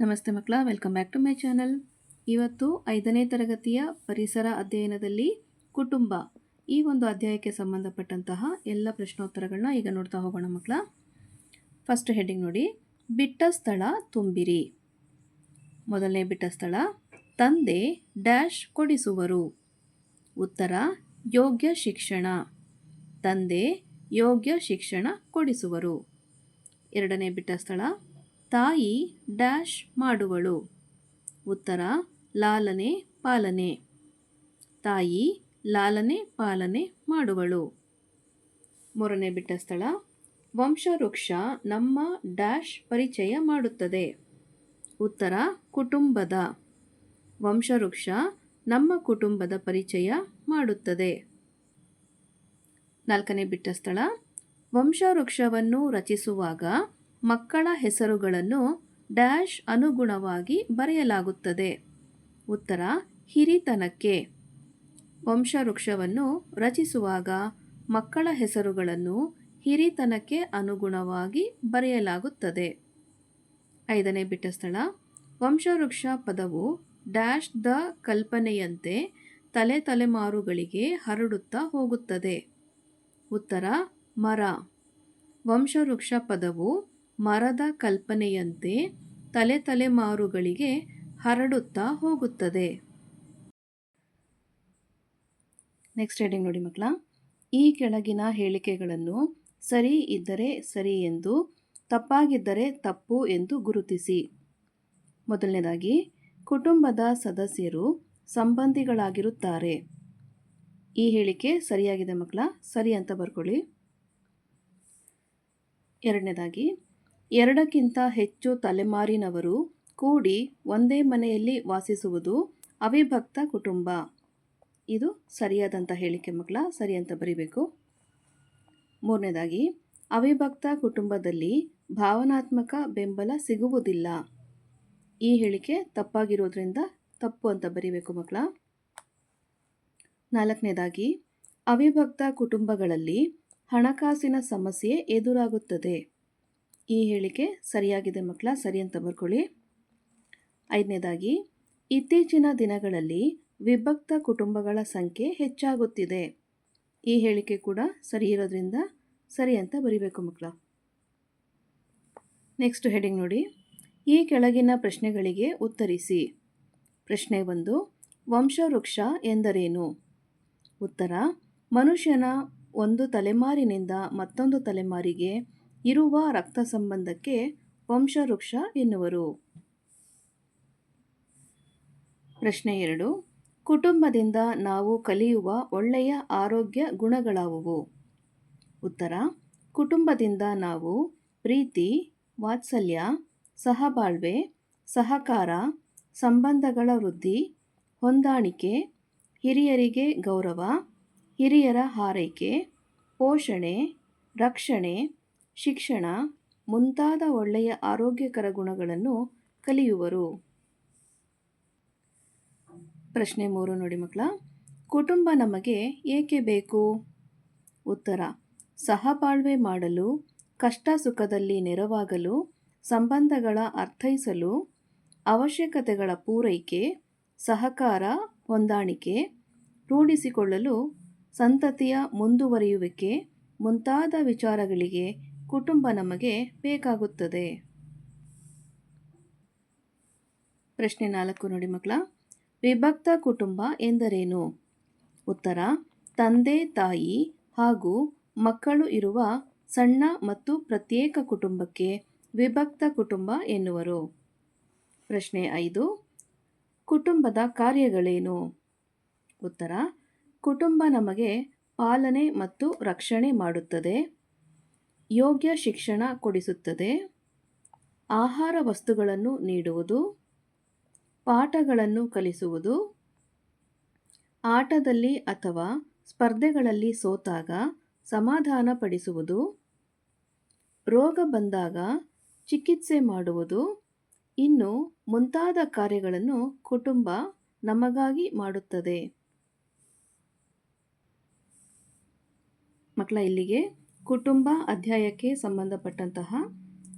ನಮಸ್ತೆ ಮಕ್ಕಳ welcome back to my channel ಇವತ್ತು ಐದನೇ ತರಗತಿಯ ಪರಿಸರ ಅಧ್ಯಯನದಲ್ಲಿ ಕುಟುಂಬ, ಈ ಒಂದು ಅಧ್ಯಾಯಕ್ಕೆ ಸಂಬಂಧಪಟ್ಟಂತಹ ಎಲ್ಲ ಪ್ರಶ್ನೋತ್ತರಗಳನ್ನ ಈಗ ನೋಡ್ತಾ ಹೋಗೋಣ ಮಕ್ಕಳ. ಫಸ್ಟ್ ಹೆಡ್ಡಿಂಗ್ ನೋಡಿ, ಬಿಟ್ಟ ಸ್ಥಳ ತುಂಬಿರಿ. ಮೊದಲನೇ ಬಿಟ್ಟ ಸ್ಥಳ, ತಂದೆ ಡ್ಯಾಶ್ ಕೊಡಿಸುವರು. ಉತ್ತರ, ಯೋಗ್ಯ ಶಿಕ್ಷಣ. ತಂದೆ ಯೋಗ್ಯ ಶಿಕ್ಷಣ ಕೊಡಿಸುವರು. ಎರಡನೇ ಬಿಟ್ಟ ಸ್ಥಳ ತಾಯಿ ಡ್ಯಾಶ್ ಮಾಡುವಳು. ಉತ್ತರ, ಲಾಲನೆ ಪಾಲನೆ. ತಾಯಿ ಲಾಲನೆ ಪಾಲನೆ ಮಾಡುವಳು. ಮೂರನೇ ಬಿಟ್ಟ ಸ್ಥಳ, ವಂಶವೃಕ್ಷ ನಮ್ಮ ಡ್ಯಾಶ್ ಪರಿಚಯ ಮಾಡುತ್ತದೆ. ಉತ್ತರ, ಕುಟುಂಬದ. ವಂಶವೃಕ್ಷ ನಮ್ಮ ಕುಟುಂಬದ ಪರಿಚಯ ಮಾಡುತ್ತದೆ. ನಾಲ್ಕನೇ ಬಿಟ್ಟ ಸ್ಥಳ, ವಂಶವೃಕ್ಷವನ್ನು ರಚಿಸುವಾಗ ಮಕ್ಕಳ ಹೆಸರುಗಳನ್ನು ಡ್ಯಾಶ್ ಅನುಗುಣವಾಗಿ ಬರೆಯಲಾಗುತ್ತದೆ. ಉತ್ತರ, ಹಿರಿತನಕ್ಕೆ. ವಂಶವೃಕ್ಷವನ್ನು ರಚಿಸುವಾಗ ಮಕ್ಕಳ ಹೆಸರುಗಳನ್ನು ಹಿರಿತನಕ್ಕೆ ಅನುಗುಣವಾಗಿ ಬರೆಯಲಾಗುತ್ತದೆ. ಐದನೇ ಬಿಟ್ಟ ಸ್ಥಳ ವಂಶವೃಕ್ಷ ಪದವು ಡ್ಯಾಶ್ ದ ಕಲ್ಪನೆಯಂತೆ ತಲೆ ತಲೆಮಾರುಗಳಿಗೆ ಹರಡುತ್ತಾ ಹೋಗುತ್ತದೆ. ಉತ್ತರ, ಮರ. ವಂಶವೃಕ್ಷ ಪದವು ಮರದ ಕಲ್ಪನೆಯಂತೆ ತಲೆ ತಲೆಮಾರುಗಳಿಗೆ ಹರಡುತ್ತಾ ಹೋಗುತ್ತದೆ. ನೆಕ್ಸ್ಟ್ ಹೇಳಿ ನೋಡಿ ಮಕ್ಕಳ. ಈ ಕೆಳಗಿನ ಹೇಳಿಕೆಗಳನ್ನು ಸರಿ ಇದ್ದರೆ ಸರಿ ಎಂದು, ತಪ್ಪಾಗಿದ್ದರೆ ತಪ್ಪು ಎಂದು ಗುರುತಿಸಿ. ಮೊದಲನೇದಾಗಿ, ಕುಟುಂಬದ ಸದಸ್ಯರು ಸಂಬಂಧಿಗಳಾಗಿರುತ್ತಾರೆ. ಈ ಹೇಳಿಕೆ ಸರಿಯಾಗಿದೆ ಮಕ್ಕಳ. ಸರಿ ಅಂತ ಬರ್ಕೊಳ್ಳಿ. ಎರಡನೇದಾಗಿ ಎರಡಕ್ಕಿಂತ ಹೆಚ್ಚು ತಲೆಮಾರಿನವರು ಕೂಡಿ ಒಂದೇ ಮನೆಯಲ್ಲಿ ವಾಸಿಸುವುದು ಅವಿಭಕ್ತ ಕುಟುಂಬ. ಇದು ಸರಿಯಾದಂಥ ಹೇಳಿಕೆ ಮಕ್ಕಳ, ಸರಿ ಅಂತ ಬರಿಬೇಕು. ಮೂರನೇದಾಗಿ, ಅವಿಭಕ್ತ ಕುಟುಂಬದಲ್ಲಿ ಭಾವನಾತ್ಮಕ ಬೆಂಬಲ ಸಿಗುವುದಿಲ್ಲ. ಈ ಹೇಳಿಕೆ ತಪ್ಪಾಗಿರೋದ್ರಿಂದ ತಪ್ಪು ಅಂತ ಬರಿಬೇಕು ಮಕ್ಕಳ. ನಾಲ್ಕನೇದಾಗಿ, ಅವಿಭಕ್ತ ಕುಟುಂಬಗಳಲ್ಲಿ ಹಣಕಾಸಿನ ಸಮಸ್ಯೆ ಎದುರಾಗುತ್ತದೆ. ಈ ಹೇಳಿಕೆ ಸರಿಯಾಗಿದೆ ಮಕ್ಕಳ, ಸರಿ ಅಂತ ಬರ್ಕೊಳ್ಳಿ. ಐದನೇದಾಗಿ, ಇತ್ತೀಚಿನ ದಿನಗಳಲ್ಲಿ ವಿಭಕ್ತ ಕುಟುಂಬಗಳ ಸಂಖ್ಯೆ ಹೆಚ್ಚಾಗುತ್ತಿದೆ. ಈ ಹೇಳಿಕೆ ಕೂಡ ಸರಿ ಇರೋದ್ರಿಂದ ಸರಿ ಅಂತ ಬರಿಬೇಕು ಮಕ್ಕಳ. ನೆಕ್ಸ್ಟ್ ಹೆಡಿಂಗ್ ನೋಡಿ. ಈ ಕೆಳಗಿನ ಪ್ರಶ್ನೆಗಳಿಗೆ ಉತ್ತರಿಸಿ. ಪ್ರಶ್ನೆ ಒಂದು, ವಂಶವೃಕ್ಷ ಎಂದರೇನು? ಉತ್ತರ, ಮನುಷ್ಯನ ಒಂದು ತಲೆಮಾರಿನಿಂದ ಮತ್ತೊಂದು ತಲೆಮಾರಿಗೆ ಇರುವ ರಕ್ತ ಸಂಬಂಧಕ್ಕೆ ವಂಶವೃಕ್ಷ ಎನ್ನುವರು. ಪ್ರಶ್ನೆ ಎರಡು. ಕುಟುಂಬದಿಂದ ನಾವು ಕಲಿಯುವ ಒಳ್ಳೆಯ ಆರೋಗ್ಯ ಗುಣಗಳಾವುವು? ಉತ್ತರ. ಕುಟುಂಬದಿಂದ ನಾವು ಪ್ರೀತಿ, ವಾತ್ಸಲ್ಯ, ಸಹಬಾಳ್ವೆ, ಸಹಕಾರ, ಸಂಬಂಧಗಳ ವೃದ್ಧಿ, ಹೊಂದಾಣಿಕೆ, ಹಿರಿಯರಿಗೆ ಗೌರವ, ಹಿರಿಯರ ಹಾರೈಕೆ, ಪೋಷಣೆ, ರಕ್ಷಣೆ ಶಿಕ್ಷಣ ಮುಂತಾದ ಒಳ್ಳೆಯ ಆರೋಗ್ಯಕರ ಗುಣಗಳನ್ನು ಕಲಿಯುವರು. ಪ್ರಶ್ನೆ ಮೂರು ನೋಡಿ ಮಕ್ಕಳ, ಕುಟುಂಬ ನಮಗೆ ಏಕೆ ಬೇಕು? ಉತ್ತರ, ಸಹಬಾಳ್ವೆ ಮಾಡಲು ಕಷ್ಟ ಸುಖದಲ್ಲಿ ನೆರವಾಗಲು, ಸಂಬಂಧಗಳ ಅರ್ಥೈಸಲು, ಅವಶ್ಯಕತೆಗಳ ಪೂರೈಕೆ, ಸಹಕಾರ, ಹೊಂದಾಣಿಕೆ, ರೂಢಿಸಿಕೊಳ್ಳಲು, ಸಂತತಿಯ ಮುಂದುವರಿಯುವಿಕೆ ಮುಂತಾದ ವಿಚಾರಗಳಿಗೆ ಕುಟುಂಬ ನಮಗೆ ಬೇಕಾಗುತ್ತದೆ. ಪ್ರಶ್ನೆ ನಾಲ್ಕು ನೋಡಿ ಮಕ್ಕಳ. ವಿಭಕ್ತ ಕುಟುಂಬ ಎಂದರೇನು? ಉತ್ತರ, ತಂದೆ, ತಾಯಿ ಹಾಗೂ ಮಕ್ಕಳು ಇರುವ ಸಣ್ಣ ಮತ್ತು ಪ್ರತ್ಯೇಕ ಕುಟುಂಬಕ್ಕೆ ವಿಭಕ್ತ ಕುಟುಂಬ ಎನ್ನುವರು. ಪ್ರಶ್ನೆ ಐದು, ಕುಟುಂಬದ ಕಾರ್ಯಗಳೇನು? ಉತ್ತರ, ಕುಟುಂಬ ನಮಗೆ ಪಾಲನೆ ಮತ್ತು ರಕ್ಷಣೆ ಮಾಡುತ್ತದೆ. ಯೋಗ್ಯ ಶಿಕ್ಷಣ ಕೊಡಿಸುತ್ತದೆ. ಆಹಾರ ವಸ್ತುಗಳನ್ನು ನೀಡುವುದು. ಪಾಠಗಳನ್ನು ಕಲಿಸುವುದು. ಆಟದಲ್ಲಿ ಅಥವಾ ಸ್ಪರ್ಧೆಗಳಲ್ಲಿ ಸೋತಾಗ ಸಮಾಧಾನ ಪಡಿಸುವುದು. ರೋಗ ಬಂದಾಗ ಚಿಕಿತ್ಸೆ ಮಾಡುವುದು. ಇನ್ನು ಮುಂತಾದ ಕಾರ್ಯಗಳನ್ನು ಕುಟುಂಬ ನಮಗಾಗಿ ಮಾಡುತ್ತದೆ. ಮಕ್ಕಳ ಇಲ್ಲಿಗೆ ಕುಟುಂಬ ಅಧ್ಯಾಯಕ್ಕೆ ಸಂಬಂಧಪಟ್ಟಂತಹ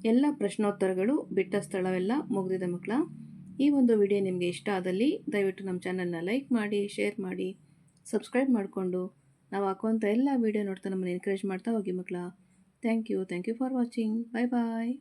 ಎಲ್ಲ ಪ್ರಶ್ನೋತ್ತರಗಳು ಬಿಟ್ಟ ಸ್ಥಳವೆಲ್ಲ ಮುಗಿದಿದೆ ಮಕ್ಕಳ. ಈ ಒಂದು ವಿಡಿಯೋ ನಿಮಗೆ ಇಷ್ಟ ಆದಲ್ಲಿ ದಯವಿಟ್ಟು ನಮ್ಮ ಚಾನಲ್ನ ಲೈಕ್ ಮಾಡಿ ಶೇರ್ ಮಾಡಿ ಸಬ್ಸ್ಕ್ರೈಬ್ ಮಾಡಿಕೊಂಡು ನಾವು ಹಾಕುವಂಥ ಎಲ್ಲ ವೀಡಿಯೋ ನೋಡ್ತಾ ನಮ್ಮನ್ನು ಎನ್ಕರೇಜ್ ಮಾಡ್ತಾ ಹೋಗಿ ಮಕ್ಕಳ. Thank you thank you for watching bye bye